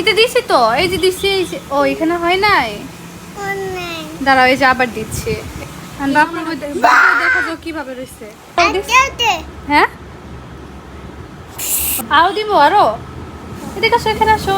এটা দিছি তো, এই যে দিছি ও, এখানে হয় নাই? দাঁড়াও এই যে আবার দিচ্ছি। দেখা যাও কীভাবে রয়েছে হ্যাঁ? আরও দিব, আরও? এদিকে আসো, এখানে আসো।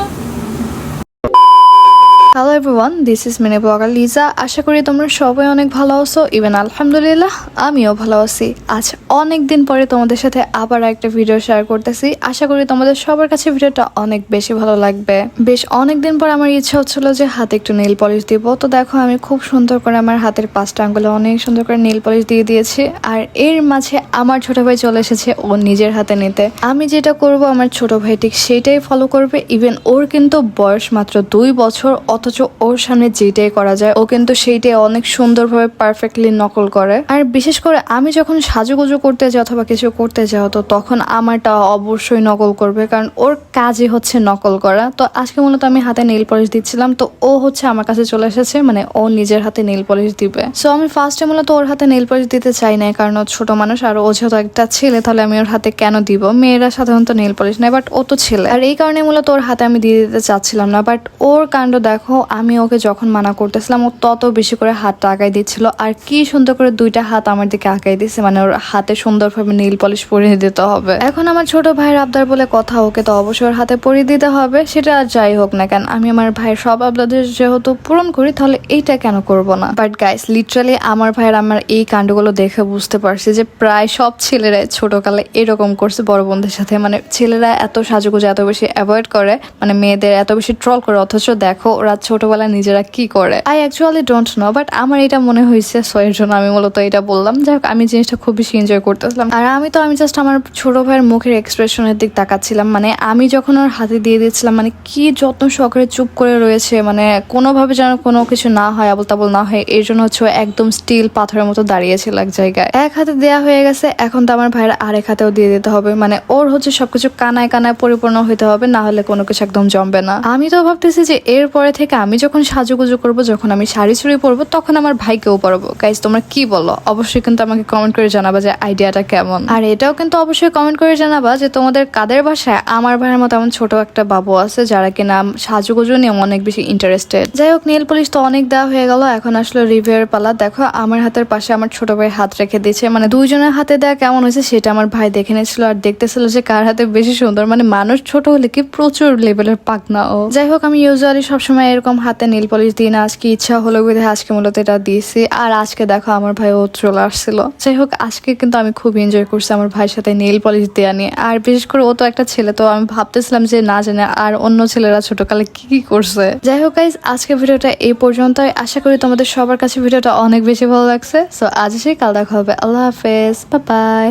Hello everyone this is mini blogger Liza আশা করি তোমরা সবাই অনেক ভালো আছো। ইভেন আলহামদুলিল্লাহ আমিও ভালো আছি। আজ অনেক দিন পরে তোমাদের সাথে আবার একটা ভিডিও শেয়ার করতেছি। আশা করি তোমাদের সবার কাছে ভিডিওটা অনেক বেশি ভালো লাগবে। বেশ অনেক দিন পর আমার ইচ্ছা হচ্ছিল যে হাতে একটু নেল পলিশ দিব। তো দেখো, আমি খুব সুন্দর করে আমার হাতের পাঁচটা আঙ্গুলে অনেক সুন্দর করে নীল পলিশ দিয়ে দিয়েছি। আর এর মাঝে আমার ছোট ভাই চলে এসেছে ও নিজের হাতে নিতে। আমি যেটা করব, আমার ছোট ভাই ঠিক সেটাই ফলো করবে। ইভেন ওর কিন্তু বয়স মাত্র দুই বছর অথচ ওর সামনে যেটাই করা যায়, ও কিন্তু সেইটাই অনেক সুন্দরভাবে পারফেক্টলি নকল করে। আর বিশেষ করে আমি যখন সাজুগুজু করতে যাই অথবা কিছু করতে যাও তো তখন আমারটা অবশ্যই নকল করবে, কারণ ওর কাজই হচ্ছে নকল করা। তো আজকে মূলত আমি হাতে নীল পলিশ দিচ্ছিলাম, তো ও হচ্ছে আমার কাছে চলে এসেছে মানে ও নিজের হাতে নীল পলিশ দিবে। সো আমি ফার্স্টে মূলত ওর হাতে নীল পলিশ দিতে চাই না কারণ ও ছোট মানুষ, আর ও যেহেতু একটা ছেলে, তাহলে আমি ওর হাতে কেন দিব? মেয়েরা সাধারণত নীল পলিশ নেয় বাট ও তো ছেলে। আর এই কারণে মূলত ওর হাতে আমি দিয়ে দিতে চাচ্ছিলাম না বাট ওর কাণ্ড দেখো আমি ওকে যখন মানা করতেছিলাম, ও তত বেশি করে হাতটা আগাই দিচ্ছিল। আর কি সুন্দর করে দুইটা হাত আমার দিকে আগাই দিচ্ছে মানে ওর হাতে সুন্দরভাবে নীল পলিশ পরিয়ে দিতে হবে। এখন আমার ছোট ভাইয়ের আবদার বলে কথা ওকে তো অবশ্যই ওর হাতে পরিয়ে দিতে হবে, সেটা আর যাই হোক না কেন। আমি আমার ভাইয়ের সব আবদাদের যেহেতু পূরণ করি, তাহলে এইটা কেন করব না? বাট গাইস লিটারালি আমার ভাইয়ের আমার এই কাণ্ডগুলো দেখে বুঝতে পারছি যে প্রায় সব ছেলেরা ছোটকালে এরকম করছে বড় বন্ধুদের সাথে। মানে ছেলেরা এত সাজুগুজু, এত বেশি অ্যাভয়েড করে মানে মেয়েদের এত বেশি ট্রল করে, অথচ দেখো ওরা ছোটবেলায় নিজেরা কি করে? I actually don't know but আমার এটা মনে হয়েছে সো এর জন্য আমি মূলত এটা বললাম। যাই হোক, আমি জিনিসটা খুব বেশি এনজয় করতেছিলাম। আর আমি তো, আমি জাস্ট আমার ছোট ভাইয়ের মুখের এক্সপ্রেশনের দিক তাকাচ্ছিলাম। মানে আমি যখন ওর হাতে দিয়ে দিয়েছিলাম মানে কি যত্ন সহকারে চুপ করে রয়েছে মানে কোনোভাবে যেন কোনো কিছু না হয় আবল তাবল না হয়, এর জন্য হচ্ছে একদম স্টিল পাথরের মতো দাঁড়িয়েছিল এক জায়গায়। এক হাতে দেয়া হয়ে গেছে, এখন তো আমার ভাইয়ের আরেক হাতেও দিয়ে দিতে হবে। মানে ওর হচ্ছে সবকিছু কানায় কানায় পরিপূর্ণ হতে হবে, না হলে কোনো কিছু একদম জমবে না। আমি তো ভাবতেছি যে এরপরে থেকে আমি যখন সাজুগুজু করব, যখন আমি শাড়ি ছুড়ি পরবো, তখন আমার ভাইকেও পরবো। গাইজ তোমরা কি বলো? অবশ্যই কিন্তু আমাকে কমেন্ট করে জানাবা যে আইডিয়াটা কেমন। আর এটাও কিন্তু অবশ্যই কমেন্ট করে জানাবা যে তোমাদের কাদের বাসায় আমার ভাইয়ের মতো এমন ছোট একটা বাবু আছে যারা কিনা সাজুগুজু নিয়ে অনেক বেশি ইন্টারেস্টেড যাই হোক নেল পলিশ তো অনেক দেওয়া হয়ে গেল। এখন আসলে রিভিউর পালা দেখো, আমার হাতের পাশে আমার ছোট ভাই হাত রেখে দিয়েছে। মানে দুইজনের হাতে দেওয়া কেমন হয়েছে সেটা আমার ভাই দেখে নিয়েছিল আর দেখতেছিল যে কার হাতে বেশি সুন্দর। মানে মানুষ ছোট হলে কি প্রচুর লেভেলের পাকনা ও। যাই হোক, আমি ইউজুয়ালি সবসময় এরকম হাতে নীল পলিশ দিই না, আজকে ইচ্ছা হলো বিধে আজকে মূলত এটা দিয়েছি। আর আজকে দেখো আমার ভাই ও চলে আসছিল। যাই হোক, আজকে কিন্তু আমি খুব এনজয় করছি আমার ভাইয়ের সাথে নীল পলিশ দেওয়া নিয়ে। আর বিশেষ করে ও তো একটা ছেলে, তো আমি ভাবতেছিলাম যে না জানে আর অন্য ছেলেরা ছোটকালে কি কি করছে। যাই হোক গাইজ আজকে ভিডিওটা এই পর্যন্তই। আশা করি তোমাদের সবার কাছে ভিডিওটা অনেক বেশি ভালো লাগছে। সো আজ সেই কাল দেখা হবে। আল্লাহ হাফেজ। বাই